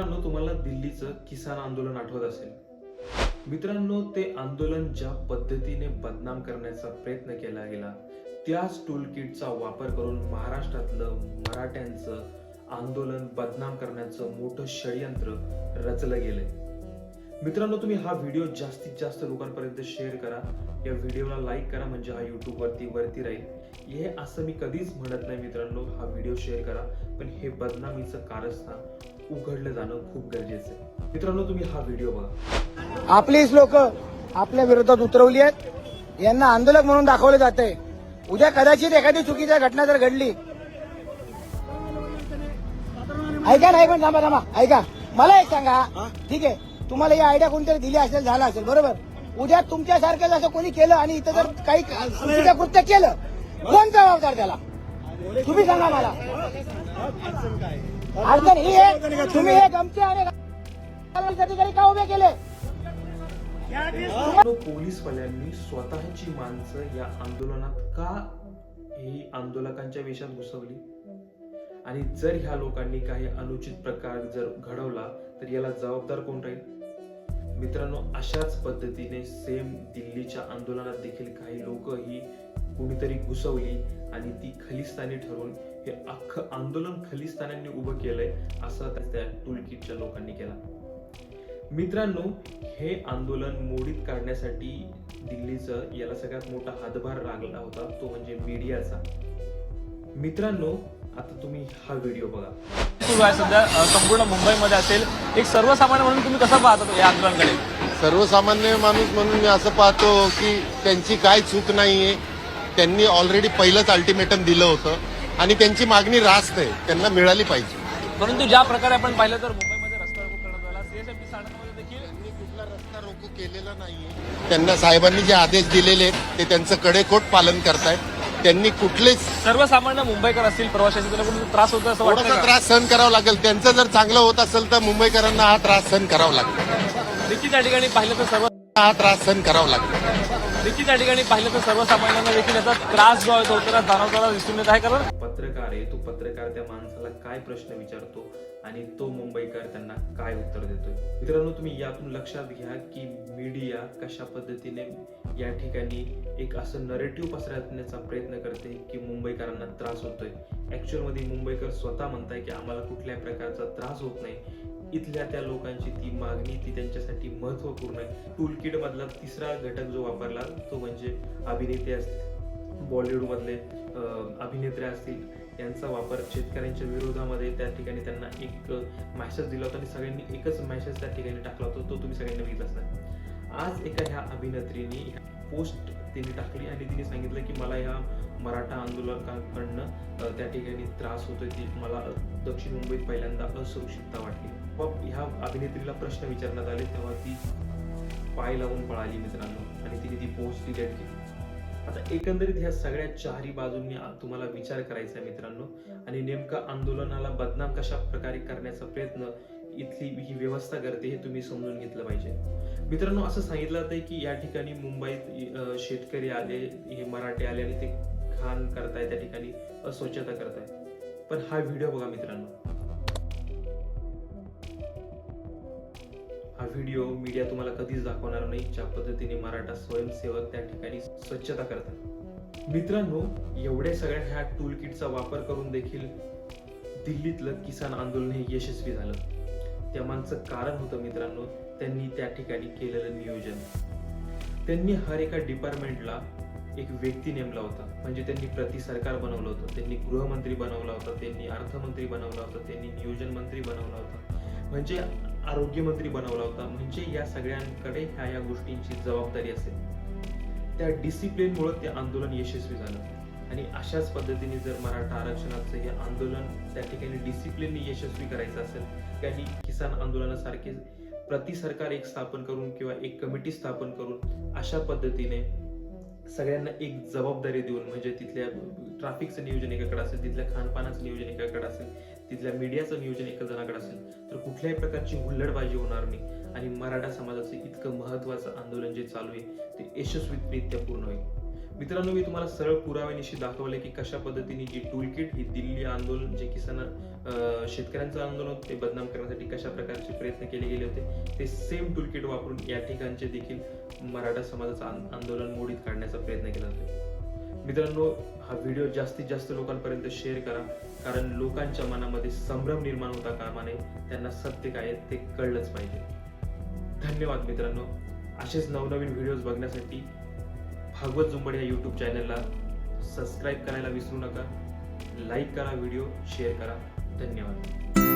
मित्रांनो तुम्हाला दिल्लीचं किसान आंदोलन आठवत असेल. मित्रांनो ते आंदोलन ज्या पद्धतीने बदनाम करण्याचा प्रयत्न केला गेला त्याच टूल किटचा वापर करून महाराष्ट्रातलं मराठ्यांचं आंदोलन बदनाम करण्याचं मोठं षडयंत्र रचलं गेलंय. मित्रांनो तुम्ही हा व्हिडिओ जास्तीत जास्त लोकांपर्यंत शेअर करा. या व्हिडिओला लाईक करा म्हणजे हा यूट्यूबवरती वरती राहील. हे असं मी कधीच म्हणत नाही मित्रांनो हा व्हिडिओ शेअर करा. पण हे बदनामीचं कारस्थान उघडलं जाणं खूप गरजेचं आहे. मित्रांनो तुम्ही हा व्हिडिओ बघा. आपलीच लोक आपल्या विरोधात उतरवली आहेत. यांना आंदोलक म्हणून दाखवले जाते उद्या कदाचित एखादी चुकीची घटना जर घडली. ऐका ना एक मिनिट थांबा थांबा. ऐका. मला एक सांगा. ठीक आहे. तुम्हाला ही आयडिया कोणतरी दिली असेल झाला असेल. बरोबर? उद्या तुमच्यासारखं जसं कोणी केलं आणि इथं जर काही चुकीचं कृत्य केलं कोण जबाबदार त्याला? तुम्ही सांगा मला. अडचण ही आहे. तुम्ही हे गमते आणि अधिकारी का उभे केले? पोलीसवाल्यांनी स्वतःची माणसं या आंदोलनात का ही आंदोलकांच्या वेशात घुसवली? आणि जर ह्या लोकांनी काही अनुचित प्रकार जर घडवला तर याला जबाबदार कोण राहील? मित्रांनो अशाच पद्धतीने सेम दिल्लीच्या आंदोलनात देखील काही लोक ही कुणीतरी घुसवली आणि ती खलिस्तानी ठरवून हे अख्खं आंदोलन खलिस्तान्यांनी उभं केलंय असं त्या टूलकिटच्या लोकांनी केला. मित्रांनो हे आंदोलन मोडीत काढण्यासाठी दिल्लीचं याला सगळ्यात मोठा हातभार लागला होता तो म्हणजे मीडियाचा. मित्रांनो आता तुम्ही हा व्हिडिओ बघा. सुरू आहे सध्या संपूर्ण मुंबईमध्ये असेल. एक सर्वसामान्य म्हणून तुम्ही कसं पाहता या आंदोलनाकडे? सर्वसामान्य माणूस म्हणून मी असं पाहतो की त्यांची काय चूक नाहीये. त्यांनी ऑलरेडी पहिलंच अल्टिमेटम दिलं होतं. आणि त्यांची मागणी रास्त आहे. त्यांना मिळाली पाहिजे. परंतु ज्या प्रकारे आपण पाहिलं तर मुंबईमध्ये रस्ता रोको करण्यात आला. सीएसएमटी देखील त्यांनी कुठला रस्ता रोको केलेला नाहीये. त्यांना साहेबांनी जे आदेश दिलेले आहेत ते त्यांचं कडेकोट पालन करतायत. त्यांनी कुठलेच सर्वसामान्य मुंबईकर असतील प्रवासी असतील त्यांना कुठे त्रास होतो असं वाटतं? त्रास सहन करावा लागेल. त्यांचं जर चांगलं होत असेल तर मुंबईकरांना हा त्रास सहन करावा लागेल. देखील त्या ठिकाणी पाहिलं तर सर्व हा त्रास सहन करावा लागेल. देखील त्या ठिकाणी पाहिलं तर सर्वसामान्यांना देखील याचा त्रास जो आहे तो त्याला जाणवताना दिसून येत आहे. कारण पत्रकार आहे तो पत्रकार त्या माणसाला काय प्रश्न विचारतो आणि तो मुंबईकर त्यांना काय उत्तर देतोय? मित्रांनो तुम्ही यातून लक्षात घ्या की मीडिया कशा पद्धतीने या ठिकाणी एक असं नरेटिव्ह पसरण्याचा प्रयत्न करते की मुंबईकरांना त्रास होतोय. ऍक्च्युअलमध्ये मुंबईकर स्वतः म्हणताय की आम्हाला कुठल्याही प्रकारचा त्रास होत नाही. इथल्या त्या लोकांची ती मागणी ती त्यांच्यासाठी महत्त्वपूर्ण आहे. टूल किटमधला तिसरा घटक जो वापरला तो म्हणजे अभिनेते असतील. बॉलिवूडमधले अभिनेत्रे असतील यांचा वापर शेतकऱ्यांच्या विरोधामध्ये त्या ठिकाणी त्यांना एक मॅसेज दिला होता आणि सगळ्यांनी एकच मॅसेज त्या ठिकाणी टाकला होता तो तुम्ही सगळ्यांनी बघितला असणार. आज एका ह्या अभिनेत्रीने पोस्ट तिने टाकली आणि तिने सांगितलं की मला ह्या मराठा आंदोलकांकडनं त्या ठिकाणी त्रास होतोय ती मला दक्षिण मुंबईत पहिल्यांदा असुरक्षितता वाटली. मग ह्या अभिनेत्रीला प्रश्न विचारण्यात आले तेव्हा ती पाय लावून पळाली मित्रांनो आणि तिने ती पोस्ट डिलीट केली. आता एकंदरीत ह्या सगळ्या चारही बाजूंनी तुम्हाला विचार करायचा आहे मित्रांनो आणि नेमका आंदोलनाला बदनाम कशा प्रकारे करण्याचा प्रयत्न इथली ही व्यवस्था करते हे तुम्ही समजून घेतलं पाहिजे. मित्रांनो असं सांगितलं जातंय की या ठिकाणी मुंबईत शेतकरी आले हे मराठे आले आणि ते घाण करताय त्या ठिकाणी अस्वच्छता करताय. पण हा व्हिडिओ बघा मित्रांनो. हा व्हिडिओ मीडिया तुम्हाला कधीच दाखवणार नाही. ज्या पद्धतीने मराठा स्वयंसेवक त्या ठिकाणी स्वच्छता करतात. मित्रांनो एवढ्या सगळ्या ह्या टूल किटचा वापर करून देखील दिल्लीतलं किसान आंदोलन हे यशस्वी झालं. त्यामागचं कारण होतं मित्रांनो त्यांनी त्या ठिकाणी केलेलं नियोजन. त्यांनी हर एका डिपार्टमेंटला एक व्यक्ती नेमला होता. म्हणजे त्यांनी प्रति सरकार बनवलं होतं. त्यांनी गृहमंत्री बनवला होता त्यांनी अर्थमंत्री बनवला होता त्यांनी नियोजन मंत्री बनवला होता. म्हणजे आरोग्यमंत्री बनवला होता. म्हणजे या सगळ्यांकडे ह्या या गोष्टींची जबाबदारी असेल. त्या डिसिप्लिनमुळे ते आंदोलन यशस्वी झालं. आणि अशाच पद्धतीने जर मराठा आरक्षणाचं हे आंदोलन त्या ठिकाणी डिसिप्लिनने यशस्वी करायचं असेल त्यांनी किसान आंदोलनासारखे प्रति सरकार एक स्थापन करून किंवा एक कमिटी स्थापन करून अशा पद्धतीने सगळ्यांना एक जबाबदारी देऊन म्हणजे तिथल्या ट्रॅफिकचं नियोजन एकाकडे असेल तिथल्या खानपानाचं नियोजन एकाकडे असेल तिथल्या मीडियाचं नियोजन एका जणाकडे असेल तर कुठल्याही प्रकारची हुल्लडबाजी होणार नाही. आणि मराठा समाजाचं इतकं महत्वाचं आंदोलन जे चालू आहे ते यशस्वीरित्या पूर्ण होईल. मित्रांनो मी तुम्हाला सरळ पुराव्यानिशी दाखवले की कशा पद्धतीने जी टूल किट ही दिल्ली आंदोलन जे किसान अं, शेतकऱ्यांचं आंदोलन होतं ते बदनाम करण्यासाठी कशा प्रकारचे प्रयत्न केले गेले होते ते सेम टूल किट वापरून या ठिकाणचे देखील मराठा समाजाचं आंदोलन मोडीत काढण्याचा प्रयत्न केला जातो मित्रांनो हा व्हिडिओ जास्तीत जास्त लोकांपर्यंत शेअर करा कारण लोकांच्या मनामध्ये संभ्रम निर्माण होता कामा नये त्यांना सत्य काय आहे ते कळलंच पाहिजे. धन्यवाद मित्रांनो. असेच नवनवीन व्हिडिओज बघण्यासाठी भागवत जुंबड या यूट्यूब चॅनलला सबस्क्राईब करायला विसरू नका. लाईक करा व्हिडिओ शेअर करा. धन्यवाद.